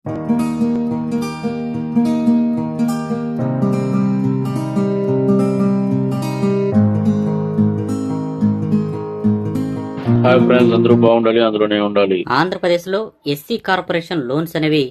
Hi friends అందరూ బాగుండాలి అందులోనే ఉండాలి. ఆంధ్రప్రదేశ్లో ఎస్సీ కార్పొరేషన్ లోన్స్ అనేవి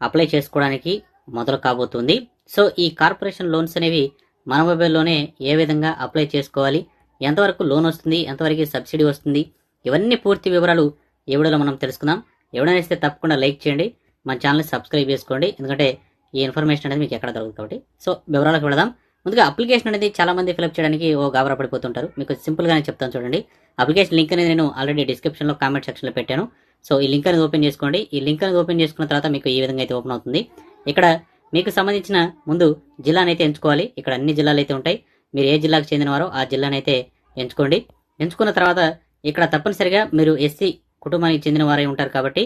అప్లై చేసుకోవడానికి మొదలు కాబోతుంది. సో ఈ కార్పొరేషన్ లోన్స్ అనేవి మన మొబైల్లోనే ఏ విధంగా అప్లై చేసుకోవాలి ఎంతవరకు లోన్ వస్తుంది ఎంతవరకు సబ్సిడీ వస్తుంది ఇవన్నీ పూర్తి వివరాలు ఈ వీడియోలో మనం తెలుసుకుందాం. ఎవడైనా తప్పకుండా లైక్ చేయండి. మన ఛానల్ని సబ్స్క్రైబ్ చేసుకోండి. ఎందుకంటే ఈ ఇన్ఫర్మేషన్ అనేది మీకు ఎక్కడ దొరుకుతుంది కాబట్టి. సో వివరాలకు వెళదాం. ముందుగా అప్లికేషన్ అనేది చాలా మంది ఫిలప్ చేయడానికి ఓ గాబరా పడిపోతుంటారు. మీకు సింపుల్గానే చెప్తాను చూడండి. అప్లికేషన్ లింక్ అనేది నేను ఆల్రెడీ డిస్క్రిప్షన్లో కామెంట్ సెక్షన్లో పెట్టాను. సో ఈ లింక్ అనేది ఓపెన్ చేసుకోండి. ఈ లింక్ అనేది ఓపెన్ చేసుకున్న తర్వాత మీకు ఈ విధంగా అయితే ఓపెన్ అవుతుంది. ఇక్కడ మీకు సంబంధించిన ముందు జిల్లాని అయితే ఎంచుకోవాలి. ఇక్కడ అన్ని జిల్లాలు అయితే ఉంటాయి. మీరు ఏ జిల్లాకు చెందినవారో ఆ జిల్లాని అయితే ఎంచుకోండి. ఎంచుకున్న తర్వాత ఇక్కడ తప్పనిసరిగా మీరు ఎస్సీ కుటుంబానికి చెందిన వారై ఉంటారు కాబట్టి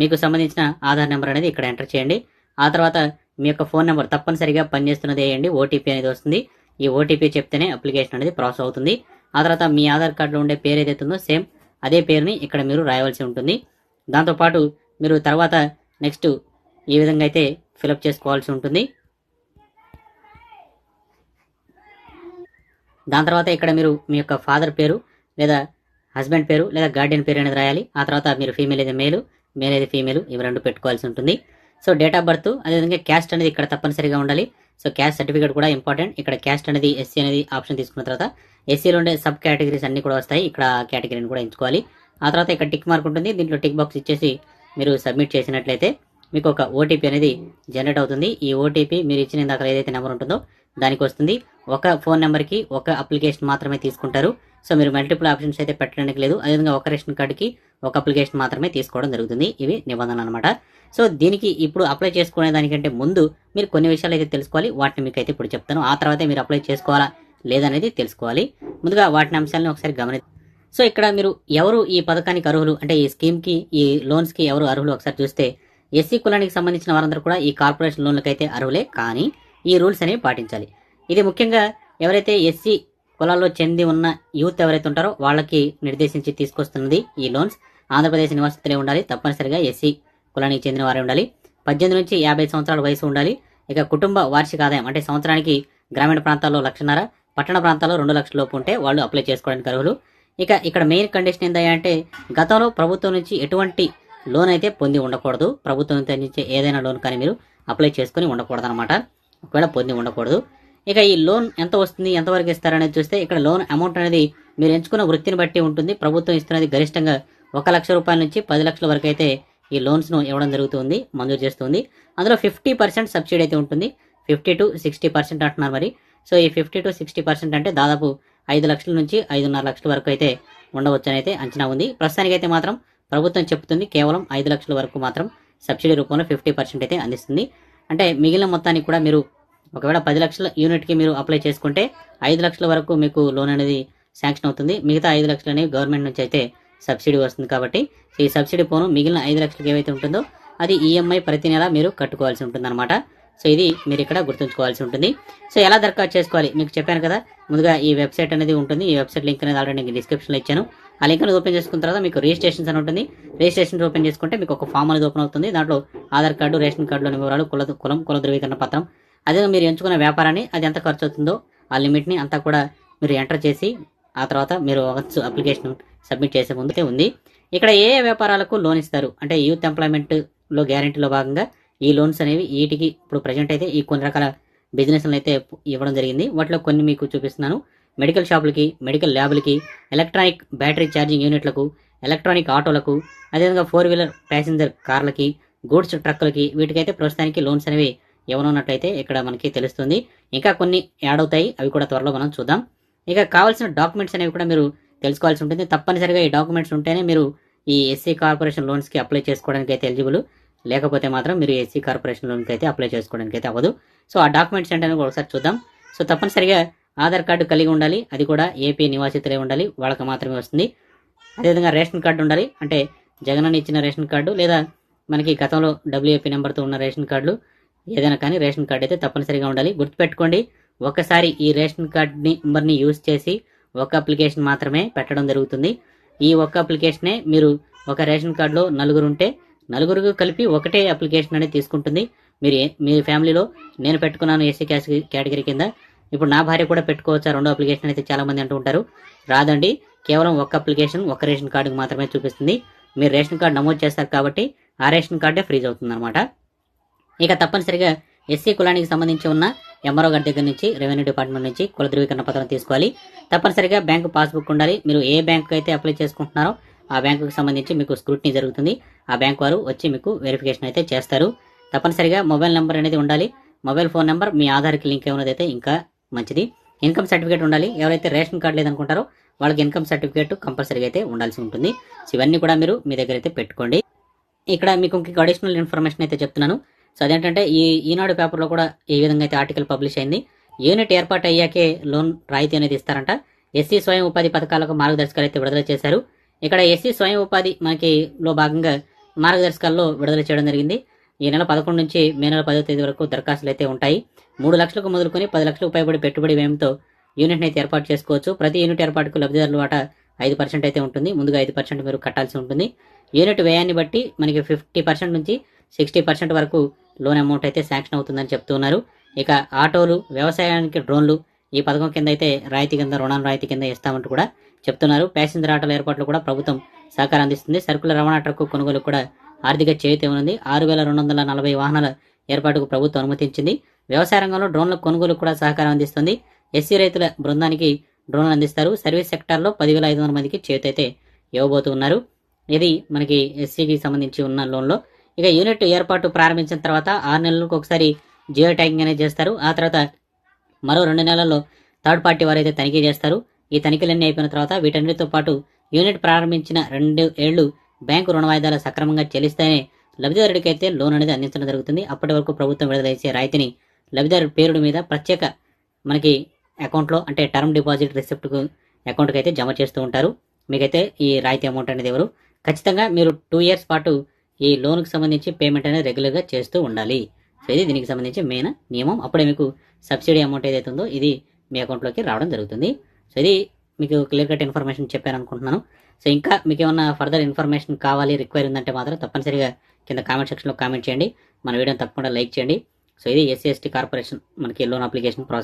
మీకు సంబంధించిన ఆధార్ నెంబర్ అనేది ఇక్కడ ఎంటర్ చేయండి. ఆ తర్వాత మీ యొక్క ఫోన్ నెంబర్ తప్పనిసరిగా పనిచేస్తున్నది వేయండి. ఓటీపీ అనేది వస్తుంది. ఈ ఓటీపీ చెప్తేనే అప్లికేషన్ అనేది ప్రాసెస్ అవుతుంది. ఆ తర్వాత మీ ఆధార్ కార్డులో ఉండే పేరు ఏదైతే ఉందో సేమ్ అదే పేరుని ఇక్కడ మీరు రాయవలసి ఉంటుంది. దాంతోపాటు మీరు తర్వాత నెక్స్ట్ ఈ విధంగా అయితే ఫిలప్ చేసుకోవాల్సి ఉంటుంది. దాని తర్వాత ఇక్కడ మీరు మీ యొక్క ఫాదర్ పేరు లేదా హస్బెండ్ పేరు లేదా గార్డియన్ పేరు అనేది రాయాలి. ఆ తర్వాత మీరు ఫీమేల్ అయితే మేలు. మేల్ అయితే ఫీమేల్ ఇవి రెండు పెట్టుకోవాల్సి ఉంటుంది. సో డేట్ ఆఫ్ బర్త్ అదేవిధంగా క్యాస్ట్ అనేది ఇక్కడ తప్పనిసరిగా ఉండాలి. సో క్యాస్ట్ సర్టిఫికేట్ కూడా ఇంపార్టెంట్ ఇక్కడ క్యాస్ట్ అనేది ఎస్సీ అనేది ఆప్షన్ తీసుకున్న తర్వాత ఎస్సీలో ఉండే సబ్ కేటగిరీస్ అన్ని కూడా వస్తాయి. ఇక్కడ కేటగిరీని కూడా ఎంచుకోవాలి. ఆ తర్వాత ఇక్కడ టిక్ మార్క్ ఉంటుంది. దీంట్లో టిక్ బాక్స్ ఇచ్చేసి మీరు సబ్మిట్ చేసినట్లయితే మీకు ఒక ఓటీపీ అనేది జనరేట్ అవుతుంది. ఈ ఓటీపీ మీరు ఇచ్చిన దాకా ఏదైతే నెంబర్ ఉంటుందో దానికి వస్తుంది. ఒక ఫోన్ నెంబర్కి ఒక అప్లికేషన్ మాత్రమే తీసుకుంటారు. సో మీరు మల్టిపుల్ ఆప్షన్స్ అయితే పెట్టడానికి లేదు. అదేవిధంగా ఒక రేషన్ కార్డుకి ఒక అప్లికేషన్ మాత్రమే తీసుకోవడం జరుగుతుంది. ఇవి నిబంధనలు అనమాట సో దీనికి ఇప్పుడు అప్లై చేసుకునే దానికంటే ముందు మీరు కొన్ని విషయాలు అయితే తెలుసుకోవాలి. వాటిని మీకు అయితే ఇప్పుడు చెప్తాను. ఆ తర్వాతే మీరు అప్లై చేసుకోవాలా లేదనేది తెలుసుకోవాలి. ముందుగా వాటిని అంశాలను ఒకసారి గమని సో ఇక్కడ మీరు ఎవరు ఈ పథకానికి అర్హులు? అంటే ఈ స్కీమ్కి ఈ లోన్స్కి ఎవరు అర్హులు? ఒకసారి చూస్తే ఎస్సీ కులానికి సంబంధించిన వారందరూ కూడా ఈ కార్పొరేషన్ లోన్లకైతే అర్హులే. కానీ ఈ రూల్స్ అనేవి పాటించాలి. ఇది ముఖ్యంగా ఎవరైతే ఎస్సీ కులాల్లో చెంది ఉన్న యూత్ ఎవరైతే ఉంటారో వాళ్ళకి నిర్దేశించి తీసుకొస్తున్నది ఈ లోన్స్. ఆంధ్రప్రదేశ్ నివాసితులే ఉండాలి. తప్పనిసరిగా ఎస్సీ కులానికి చెందిన వారే ఉండాలి. పద్దెనిమిది నుంచి యాభై సంవత్సరాల వయసు ఉండాలి. ఇక కుటుంబ వార్షిక ఆదాయం అంటే సంవత్సరానికి గ్రామీణ ప్రాంతాల్లో లక్షన్నర పట్టణ ప్రాంతాల్లో రెండు లక్షల లోపు ఉంటే వాళ్ళు అప్లై చేసుకోవడానికి అర్హులు. ఇక ఇక్కడ మెయిన్ కండిషన్ ఏంటంటే గతంలో ప్రభుత్వం నుంచి ఎటువంటి లోన్ అయితే పొంది ఉండకూడదు. ప్రభుత్వం నుంచి అందించే ఏదైనా లోన్ కానీ మీరు అప్లై చేసుకుని ఉండకూడదు అనమాట ఒకవేళ పొంది ఉండకూడదు. ఇక ఈ లోన్ ఎంత వస్తుంది ఎంతవరకు ఇస్తారనేది చూస్తే ఇక్కడ లోన్ అమౌంట్ అనేది మీరు ఎంచుకున్న వృత్తిని బట్టి ఉంటుంది. ప్రభుత్వం ఇస్తున్నది గరిష్టంగా ఒక లక్ష రూపాయల నుంచి పది లక్షల వరకు అయితే ఈ లోన్స్ను ఇవ్వడం జరుగుతుంది మంజూరు చేస్తుంది. అందులో ఫిఫ్టీ పర్సెంట్ సబ్సిడీ అయితే ఉంటుంది. ఫిఫ్టీ టు సిక్స్టీ పర్సెంట్ అంటున్నారు మరి. సో ఈ ఫిఫ్టీ టు సిక్స్టీ పర్సెంట్ అంటే దాదాపు ఐదు లక్షల నుంచి ఐదున్నర లక్షల వరకు అయితే ఉండవచ్చని అయితే అంచనా ఉంది. ప్రస్తుతానికి అయితే మాత్రం ప్రభుత్వం చెప్తుంది కేవలం ఐదు లక్షల వరకు మాత్రం సబ్సిడీ రూపంలో ఫిఫ్టీ పర్సెంట్ అయితే అందిస్తుంది. అంటే మిగిలిన మొత్తానికి కూడా మీరు ఒకవేళ పది లక్షల యూనిట్కి మీరు అప్లై చేసుకుంటే ఐదు లక్షల వరకు మీకు లోన్ అనేది శాంక్షన్ అవుతుంది. మిగతా ఐదు లక్షలు అనేవి గవర్నమెంట్ నుంచి అయితే సబ్సిడీ వస్తుంది కాబట్టి సో ఈ సబ్సిడీ పోను. మిగిలిన ఐదు లక్షలకి ఏవైతే ఉంటుందో అది ఈఎంఐ ప్రతి నెల మీరు కట్టుకోవాల్సి ఉంటుంది సో ఇది మీరు ఇక్కడ గుర్తుంచుకోవాల్సి ఉంటుంది. సో ఎలా దరఖాస్తు చేసుకోవాలి? మీకు చెప్పాను కదా ముందుగా ఈ వెబ్సైట్ అనేది ఉంటుంది. ఈ వెబ్సైట్ లింక్ అనేది ఆల్రెడీ నేను డిస్క్రిప్షన్లో ఇచ్చాను. ఆ లింక్ అనేది ఓపెన్ చేసుకున్న తర్వాత మీకు రిజిస్ట్రేషన్స్ అని ఉంటుంది. రిజిస్ట్రేషన్ ఓపెన్ చేసుకుంటే మీకు ఒక ఫామ్ అనేది ఓపెన్ అవుతుంది. దాంట్లో ఆధార్ కార్డు రేషన్ కార్డులోని వివరాలు కుల కులం కుల ధృవీకరణ పత్రం అదే మీరు ఎంచుకున్న వ్యాపారాన్ని అది ఎంత ఖర్చు అవుతుందో ఆ లిమిట్ని అంతా కూడా మీరు ఎంటర్ చేసి ఆ తర్వాత మీరు అప్లికేషన్ సబ్మిట్ చేసే ముందే ఉంది. ఇక్కడ ఏ వ్యాపారాలకు లోన్ ఇస్తారు? అంటే యూత్ ఎంప్లాయ్మెంట్లో గ్యారంటీలో భాగంగా ఈ లోన్స్ అనేవి వీటికి ఇప్పుడు ప్రజెంట్ అయితే ఈ కొన్ని రకాల బిజినెస్లను అయితే ఇవ్వడం జరిగింది. వాటిలో కొన్ని మీకు చూపిస్తున్నాను. మెడికల్ షాపులకి మెడికల్ ల్యాబ్లకి ఎలక్ట్రానిక్ బ్యాటరీ ఛార్జింగ్ యూనిట్లకు ఎలక్ట్రానిక్ ఆటోలకు అదేవిధంగా ఫోర్ వీలర్ ప్యాసింజర్ కార్లకి గూడ్స్ ట్రక్కులకి వీటికైతే ప్రస్తుతానికి లోన్స్ అనేవి ఇవ్వనున్నట్లయితే ఇక్కడ మనకి తెలుస్తుంది. ఇంకా కొన్ని యాడ్ అవుతాయి. అవి కూడా త్వరలో మనం చూద్దాం. ఇక కావాల్సిన డాక్యుమెంట్స్ అనేవి కూడా మీరు తెలుసుకోవాల్సి ఉంటుంది. తప్పనిసరిగా ఈ డాక్యుమెంట్స్ ఉంటేనే మీరు ఈ ఎస్సీ కార్పొరేషన్ లోన్స్కి అప్లై చేసుకోవడానికి అయితే ఎలిజిబుల్. లేకపోతే మాత్రం మీరు ఎస్సీ కార్పొరేషన్ లోన్కి అయితే అప్లై చేసుకోవడానికి అయితే అవ్వదు. సో ఆ డాక్యుమెంట్స్ ఏంటనే ఒకసారి చూద్దాం. సో తప్పనిసరిగా ఆధార్ కార్డు కలిగి ఉండాలి. అది కూడా ఏపీ నివాసితులే ఉండాలి. వాళ్ళకి మాత్రమే వస్తుంది. అదేవిధంగా రేషన్ కార్డు ఉండాలి. అంటే జగన్ ఇచ్చిన రేషన్ కార్డు లేదా మనకి గతంలో డబ్ల్యూఏపీ నెంబర్తో ఉన్న రేషన్ కార్డులు ఏదైనా కానీ రేషన్ కార్డు అయితే తప్పనిసరిగా ఉండాలి. గుర్తుపెట్టుకోండి ఒకసారి ఈ రేషన్ కార్డ్ నెంబర్ని యూజ్ చేసి ఒక అప్లికేషన్ మాత్రమే పెట్టడం జరుగుతుంది. ఈ ఒక్క అప్లికేషనే మీరు ఒక రేషన్ కార్డులో నలుగురు ఉంటే నలుగురికి కలిపి ఒకటే అప్లికేషన్ అనేది తీసుకుంటుంది. మీరు మీ ఫ్యామిలీలో నేను పెట్టుకున్నాను ఎస్సీ క్యాస్ కేటగిరీ కింద. ఇప్పుడు నా భార్య కూడా పెట్టుకోవచ్చా? రెండో అప్లికేషన్ అయితే చాలా మంది అంటూ ఉంటారు. రాదండి కేవలం ఒక్క అప్లికేషన్ ఒక్క రేషన్ కార్డుకి మాత్రమే చూపిస్తుంది. మీరు రేషన్ కార్డు నమోదు చేస్తారు కాబట్టి ఆ రేషన్ కార్డే ఫ్రీజ్ అవుతుంది అనమాట ఇక తప్పనిసరిగా ఎస్సీ కులానికి సంబంధించి ఉన్న ఎంఆర్ఓ గారి దగ్గర నుంచి రెవెన్యూ డిపార్ట్మెంట్ నుంచి కుల ధృవీకరణ పత్రం తీసుకోవాలి. తప్పనిసరిగా బ్యాంకు పాస్బుక్ ఉండాలి. మీరు ఏ బ్యాంకు అయితే అప్లై చేసుకుంటున్నారో ఆ బ్యాంకుకి సంబంధించి మీకు స్క్రూటినీ జరుగుతుంది. ఆ బ్యాంక్ వారు వచ్చి మీకు వెరిఫికేషన్ అయితే చేస్తారు. తప్పనిసరిగా మొబైల్ నెంబర్ అనేది ఉండాలి. మొబైల్ ఫోన్ నెంబర్ మీ ఆధార్కి లింక్ ఏమైనది అయితే ఇంకా మంచిది. ఇన్కమ్ సర్టిఫికేట్ ఉండాలి. ఎవరైతే రేషన్ కార్డు లేదనుకుంటారో వాళ్ళకి ఇన్కమ్ సర్టిఫికేట్ కంపల్సరీగా అయితే ఉండాల్సి ఉంటుంది. ఇవన్నీ కూడా మీరు మీ దగ్గర అయితే పెట్టుకోండి. ఇక్కడ మీకు ఇంకొక అడిషనల్ ఇన్ఫర్మేషన్ అయితే చెప్తున్నాను. సో అదేంటంటే ఈ ఈనాడు పేపర్లో కూడా ఈ విధంగా అయితే ఆర్టికల్ పబ్లిష్ అయింది. యూనిట్ ఏర్పాటు అయ్యాకే లోన్ రాయితీ అనేది ఇస్తారంట. ఎస్సీ స్వయం ఉపాధి పథకాలకు మార్గదర్శకాలు అయితే విడుదల చేశారు. ఇక్కడ ఎస్సీ స్వయం ఉపాధి మనకి లో భాగంగా మార్గదర్శకాల్లో విడుదల చేయడం జరిగింది. ఈ నెల పదకొండు నుంచి మే నెల పదో తేదీ వరకు దరఖాస్తులు అయితే ఉంటాయి. మూడు లక్షలకు మొదలుకొని పది లక్షలకు పైబడి పెట్టుబడి వ్యయంతో యూనిట్ని అయితే ఏర్పాటు చేసుకోవచ్చు. ప్రతి యూనిట్ ఏర్పాటుకు లబ్ధిదారుల వాటా ఐదు పర్సెంట్ అయితే ఉంటుంది. ముందుగా ఐదు పర్సెంట్ మీరు కట్టాల్సి ఉంటుంది. యూనిట్ వ్యయాన్ని బట్టి మనకి ఫిఫ్టీ పర్సెంట్ నుంచి సిక్స్టీ పర్సెంట్ వరకు లోన్ అమౌంట్ అయితే శాంక్షన్ అవుతుందని చెప్తున్నారు. ఇక ఆటోలు వ్యవసాయానికి డ్రోన్లు ఈ పథకం కింద అయితే రాయితీ కింద రుణాలు రాయితీ కింద ఇస్తామంటూ కూడా చెప్తున్నారు. ప్యాసింజర్ ఆటోల ఏర్పాట్లు కూడా ప్రభుత్వం సహకారం అందిస్తుంది. సరుకుల రవాణా ట్రక్కు కొనుగోలు కూడా ఆర్థిక చేతి ఉంది ఆరు వేల రెండు వందల నలభై వాహనాల ఏర్పాటుకు ప్రభుత్వం అనుమతించింది. వ్యవసాయ రంగంలో డ్రోన్ల కొనుగోలు కూడా సహకారం అందిస్తుంది. ఎస్సీ రైతుల బృందానికి డ్రోన్లు అందిస్తారు. సర్వీస్ సెక్టార్లో పదివేల ఐదు వందల మందికి చేతి అయితే ఇవ్వబోతున్నారు. ఇది మనకి ఎస్సీకి సంబంధించి ఉన్న లోన్లో ఇక యూనిట్ ఏర్పాటు ప్రారంభించిన తర్వాత ఆరు నెలలకు ఒకసారి జియో ట్యాగింగ్ అనేది చేస్తారు. ఆ తర్వాత మరో రెండు నెలల్లో థర్డ్ పార్టీ వారు అయితే తనిఖీ చేస్తారు. ఈ తనిఖీలన్నీ అయిపోయిన తర్వాత వీటన్నిటితో పాటు యూనిట్ ప్రారంభించిన రెండు ఏళ్ళు బ్యాంకు రుణ వాయిదాలు సక్రమంగా చెల్లిస్తేనే లబ్ధిదారుడికి అయితే లోన్ అనేది అందించడం జరుగుతుంది. అప్పటి వరకు ప్రభుత్వం విడుదల చేసే రాయితీని లబ్ధిదారు పేరుడు మీద ప్రత్యేక మనకి అకౌంట్లో అంటే టర్మ్ డిపాజిట్ రిసిప్ట్కు అకౌంట్కి అయితే జమ చేస్తూ ఉంటారు. మీకైతే ఈ రాయితీ అమౌంట్ అనేది ఎవరు? ఖచ్చితంగా మీరు టూ ఇయర్స్ పాటు ఈ లోన్కి సంబంధించి పేమెంట్ అనేది రెగ్యులర్గా చేస్తూ ఉండాలి. సో ఇది దీనికి సంబంధించి మెయిన్ నియమం. అప్పుడే మీకు సబ్సిడీ అమౌంట్ ఏదైతే ఉందో ఇది మీ అకౌంట్లోకి రావడం జరుగుతుంది. సో ఇది మీకు క్లియర్ కట్ ఇన్ఫర్మేషన్ చెప్పాను అనుకుంటున్నాను. సో ఇంకా మీకు ఏమన్నా ఫర్దర్ ఇన్ఫర్మేషన్ కావాలి రిక్వైర్ ఉందంటే మాత్రం తప్పనిసరిగా కింద కామెంట్ సెక్షన్లో కామెంట్ చేయండి. మన వీడియోని తప్పకుండా లైక్ చేయండి. సో ఇది ఎస్సీ ఎస్టీ కార్పొరేషన్ మనకి లోన్ అప్లికేషన్ ప్రాసెస్